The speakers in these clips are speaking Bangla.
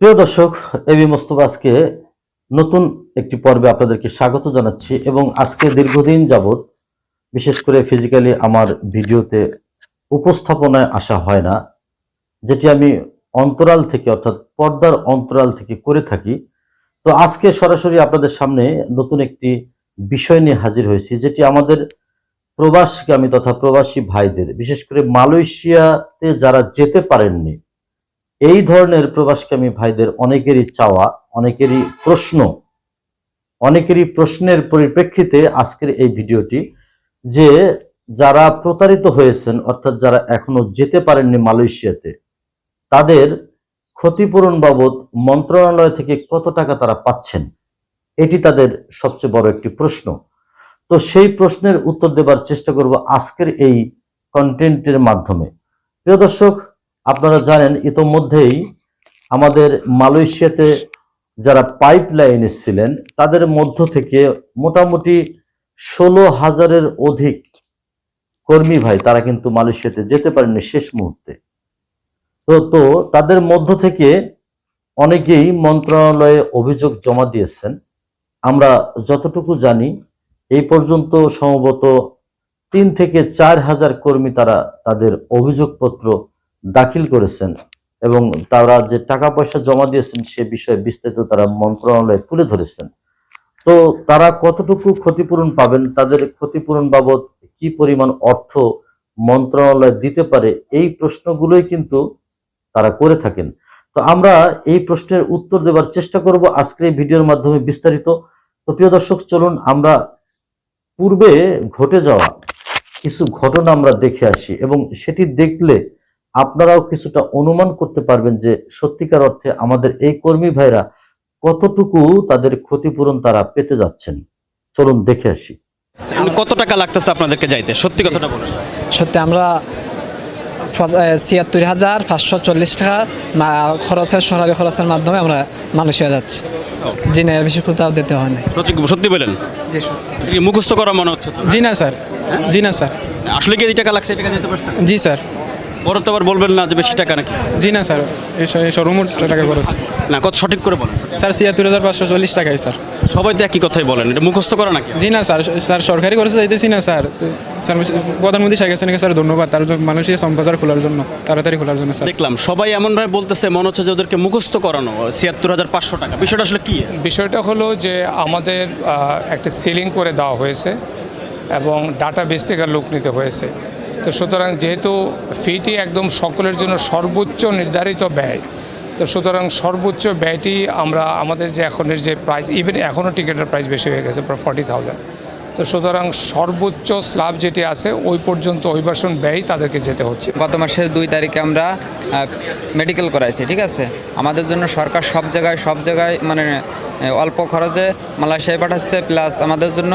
প্রিয় দর্শক এবি মোস্তফা আজকে নতুন একটি পর্বে আপনাদেরকে স্বাগত জানাচ্ছি এবং আজকে দীর্ঘদিন যাবৎ, বিশেষ করে ফিজিক্যালি আমার ভিডিওতে উপস্থাপনায় আসা হয় না, যেটি আমি অন্তরাল থেকে, অর্থাৎ পর্দার অন্তরাল থেকে করে থাকি। তো আজকে সরাসরি আপনাদের সামনে নতুন একটি বিষয় নিয়ে হাজির হয়েছি, যেটি আমাদের প্রবাসগামী তথা প্রবাসী ভাইদের, বিশেষ করে মালয়েশিয়াতে যারা যেতে পারেননি এই ধরনের প্রবাসকামী ভাইদের অনেকেরই চাওয়া, অনেকেরই প্রশ্ন, অনেকেরই প্রশ্নের পরিপ্রেক্ষিতে আজকের এই ভিডিওটি যে যারা প্রতারিত হয়েছেন, অর্থাৎ যারা এখনও যেতে পারেননি মালয়েশিয়াতে, তাদের ক্ষতিপূরণ বাবদ মন্ত্রণালয় থেকে কত টাকা তারা পাচ্ছেন, এটি তাদের সবচেয়ে বড় একটি প্রশ্ন। তো সেই প্রশ্নের উত্তর দেবার চেষ্টা করব আজকের এই কন্টেন্টের মাধ্যমে। প্রিয় দর্শক আপনারা জানেন, ইতোমধ্যেই আমাদের মালয়েশিয়াতে যারা পাইপ লাইন ছিলেন, তাদের মধ্য থেকে মোটামুটি ষোলো হাজারের অধিক কর্মী ভাই তারা কিন্তু মালয়েশিয়াতে যেতে পারেননি শেষ মুহূর্তে। তো তো তাদের মধ্য থেকে অনেকেই মন্ত্রণালয়ে অভিযোগ জমা দিয়েছেন। আমরা যতটুকু জানি, এই পর্যন্ত সম্ভবত তিন থেকে চার হাজার কর্মী তারা তাদের অভিযোগপত্র দাখিল করেছেন এবং তারা যে টাকা পয়সা জমা দিয়েছেন সে বিষয়ে বিস্তারিত তারা মন্ত্রণালয়ে তুলে ধরেছেন। তো তারা কতটুকু ক্ষতিপূরণ পাবেন, তাদের ক্ষতিপূরণ বাবদ কি পরিমাণ অর্থ মন্ত্রণালয় দিতে পারে, এই প্রশ্নগুলোই কিন্তু তারা করে থাকেন। তো আমরা এই প্রশ্নের উত্তর দেবার চেষ্টা করব আজকে এই ভিডিওর মাধ্যমে বিস্তারিত। তো প্রিয় দর্শক, চলুন আমরা পূর্বে ঘটে যাওয়া কিছু ঘটনা আমরা দেখে আসি এবং সেটি দেখলে আপনারাও কিছুটা অনুমান করতে পারবেন যে সত্যিকার অর্থে আমাদের এই কর্মী ভাইরা কতটুকু তাদের ক্ষতিপূরণ তারা পেতে যাচ্ছেন। চলুন দেখে আসি। কত টাকা লাগতেছে আপনাদেরকে যাইতে? সত্যি কথাটা বলুন। সত্যি আমরা ছিয়াত্তর হাজার পাঁচশো চল্লিশ টাকা খরচের সরকারি খরচের মাধ্যমে আমরা মালয়েশিয়া যাচ্ছি। জি না এর বেশি কোথাও দিতে হয় না সত্যি বলেন? মুখস্থ করা মনে হচ্ছে জি না স্যার। জি না স্যার। আসলে কি এই টাকা লাগছে এই টাকা যেতে পারছেন জি স্যার। পরে তো আবার বলবেন না যে বেশি টাকা নাকি? জি না স্যার। এই সর্বমোট টাকা খরচ না কত সঠিক করে বলেন? স্যার ছিয়াত্তর হাজার পাঁচশো চল্লিশ টাকাই স্যার। সবাই তো একই কথাই বলেন এটা মুখস্থ করা নাকি? জি না স্যার স্যার সরকারি খরচে যাইতেছি না স্যার। স্যার প্রধানমন্ত্রী শেখ হাসিনাকে স্যার ধন্যবাদ। তার জন্য মানুষের সম্প্রচার খোলার জন্য তাড়াতাড়ি খোলার জন্য স্যার। দেখলাম সবাই এমনভাবে বলতেছে মনে হচ্ছে যে ওদেরকে মুখস্থ করানো ছিয়াত্তর হাজার পাঁচশো টাকা। বিষয়টা আসলে কি? বিষয়টা হলো যে আমাদের একটা সিলিং করে দেওয়া হয়েছে এবং ডাটা বেস থেকে লোক নিতে হয়েছে। তো সুতরাং যেহেতু ফিটি একদম সকলের জন্য সর্বোচ্চ নির্ধারিত ব্যয়, তো সুতরাং সর্বোচ্চ ব্যয়টি আমরা, আমাদের যে এখনের যে প্রাইস ইভেন এখনও টিকিটের প্রাইস বেশি হয়ে গেছে, প্রায় ফর্টি থাউজেন্ড তো সুতরাং সর্বোচ্চ স্ল্যাব যেটি আছে, ওই পর্যন্ত অভিবাসন ব্যয় তাদেরকে যেতে হচ্ছে। গত মাসের দুই তারিখে আমরা মেডিকেল করাইছি, ঠিক আছে? আমাদের জন্য সরকার সব জায়গায় সব জায়গায় মানে অল্প খরচে মালয়েশিয়ায় পাঠাচ্ছে প্লাস আমাদের জন্য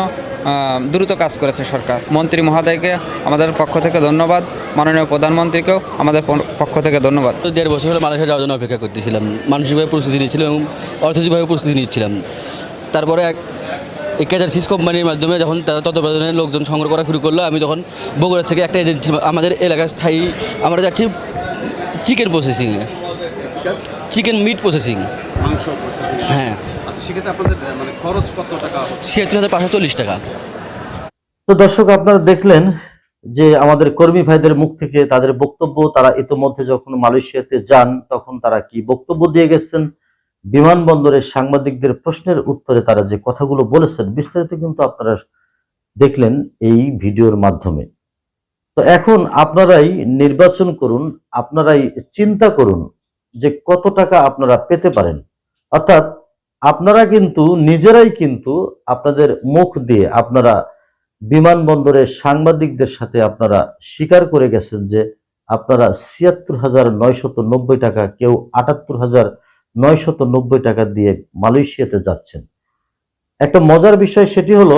দ্রুত কাজ করেছে সরকার। মন্ত্রী মহোদয়কে আমাদের পক্ষ থেকে ধন্যবাদ। মাননীয় প্রধানমন্ত্রীকেও আমাদের প- পক্ষ থেকে ধন্যবাদ। তো দেড় বছর হলে মালয়েশিয়া যাওয়ার জন্য অপেক্ষা করতেছিলাম। মানসিকভাবে প্রস্তুতি নিচ্ছিলাম এবং অর্থনৈতিকভাবে প্রস্তুতি নিচ্ছিলাম। তারপরে এক এই ক্যাজার সিস কোম্পানির মাধ্যমে যখন তারা তত্ত্বাবধানে লোকজন সংগ্রহ করা শুরু করল আমি তখন বগুড়া থেকে একটা এজেন্সি আমাদের এলাকার স্থায়ী আমরা যাচ্ছি চিকেন প্রসেসিংয়ে চিকেন মিট প্রসেসিং মাংস হ্যাঁ। সেক্ষেত্রে আপনাদের মানে খরচ কত টাকা ছিয়াত্তর হাজার পাঁচশো চল্লিশ টাকা। তো দর্শক আপনারা দেখলেন যে আমাদের কর্মী ভাইদের মুখ থেকে তাদের বক্তব্য তারা ইতোমধ্যে যখন মালয়েশিয়াতে যান তখন তারা কি বক্তব্য দিয়ে গেছেন? বিমানবন্দরের সাংবাদিকদের প্রশ্নের উত্তরে তারা যে কথাগুলো বলেছেন বিস্তারিত কিন্তু আপনারা দেখলেন এই ভিডিওর মাধ্যমে। তো এখন আপনারাই নির্বাচন করুন আপনারাই চিন্তা করুন যে কত টাকা আপনারা পেতে পারেন। অর্থাৎ আপনারা কিন্তু, নিজেরাই কিন্তু আপনাদের মুখ দিয়ে আপনারা বিমানবন্দরের সাংবাদিকদের সাথে আপনারা স্বীকার করে গেছেন যে আপনারা ছিয়াত্তর হাজার নয়শত নব্বই টাকা, কেউ আটাত্তর হাজার নয়শত নব্বই টাকা দিয়ে মালয়েশিয়াতে যাচ্ছেন। একটা মজার বিষয় সেটি হলো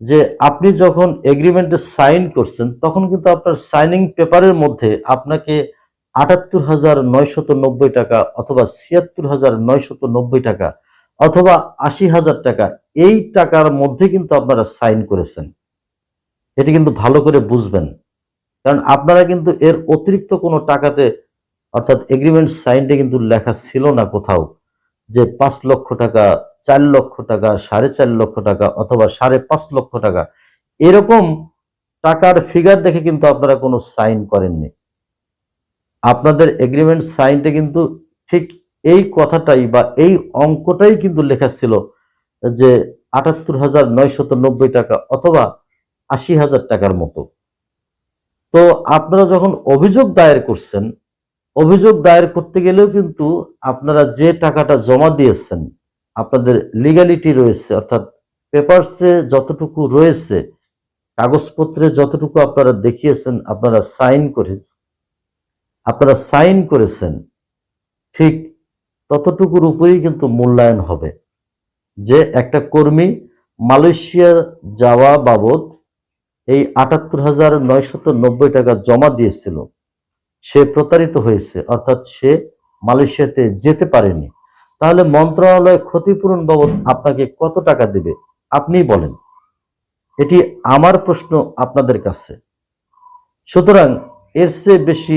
যে আপনি যখন এগ্রিমেন্টে সাইন করছেন, তখন কিন্তু আপনার সাইনিং পেপারের মধ্যে আপনাকে আটাত্তর হাজার নয়শত নব্বই টাকা অথবা ছিয়াত্তর হাজার নয়শত নব্বই টাকা অথবা আশি হাজার টাকা, এই টাকার মধ্যে কিন্তু আপনারা সাইন করেছেন। এটি কিন্তু ভালো করে বুঝবেন। কারণ আপনারা কিন্তু এর অতিরিক্ত কোনো টাকাতে, অর্থাৎ এগ্রিমেন্ট সাইনটা কিন্তু লেখা ছিল না কোথাও, যে পাঁচ লক্ষ টাকা, চার লক্ষ টাকা, সাড়ে চার লক্ষ টাকা অথবা সাড়ে পাঁচ লক্ষ টাকা, এরকম টাকার ফিগার দেখে কিন্তু আপনারা কোনো সাইন করেননি। আপনাদের এগ্রিমেন্ট সাইনটা কিন্তু ঠিক এই কথাটাই বা এই অঙ্কটাই কিন্তু লেখা ছিল যে আটাত্তর হাজার নয়শত নব্বই টাকা অথবা আশি হাজার টাকার মতো। তো আপনারা যখন অভিযোগ দায়ের করছেন, অভিযোগ দায়ের করতে গেলেও কিন্তু আপনারা যে টাকাটা জমা দিয়েছেন, আপনাদের লিগ্যালিটি রয়েছে, অর্থাৎ পেপারসে যতটুকু রয়েছে, কাগজপত্রে যতটুকু আপনারা দেখিয়েছেন, আপনারা সাইন করে, আপনারা সাইন করেছেন, ঠিক ততটুকুর উপরেই কিন্তু মূল্যায়ন হবে। যে একটা কর্মী মালয়েশিয়া যাওয়া বাবদ এই আটাত্তর হাজার নয়শত নব্বই টাকা জমা দিয়েছিল, সে প্রতারিত হয়েছে, অর্থাৎ সে মালয়েশিয়াতে যেতে পারেনি। তাহলে মন্ত্রণালয় ক্ষতিপূরণ বাবদ আপনাকে কত টাকা দেবে, আপনিই বলেন। এটি আমার প্রশ্ন আপনাদের কাছে। সুতরাং এর চেয়ে বেশি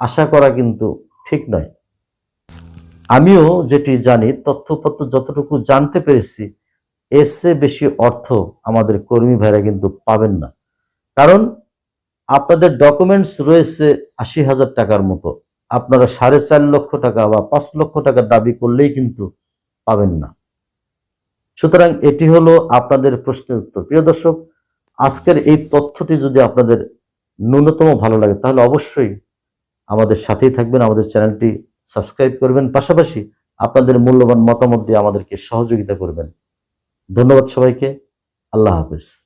আশা করা কিন্তু ঠিক নয়। আমিও যেটি জানি, তথ্যপত্র যতটুকু জানতে পেরেছি, এর চেয়ে বেশি অর্থ আমাদের কর্মী ভাইরা কিন্তু পাবেন না। কারণ আপনাদের ডকুমেন্টস রয়েছে আশি হাজার টাকার মতো। আপনারা সাড়ে চার লক্ষ টাকা বা পাঁচ লক্ষ টাকা দাবি করলেই কিন্তু পাবেন না। সুতরাং এটি হলো আপনাদের প্রশ্নের উত্তর। প্রিয় দর্শক, আজকের এই তথ্যটি যদি আপনাদের ন্যূনতম ভালো লাগে, তাহলে অবশ্যই আমাদের সাথেই থাকবেন। আমাদের চ্যানেলটি সাবস্ক্রাইব করবেন পাশাপাশি আপনাদের মূল্যবান মতামত দিয়ে আমাদেরকে সহযোগিতা করবেন। ধন্যবাদ সবাইকে আল্লাহ হাফেজ।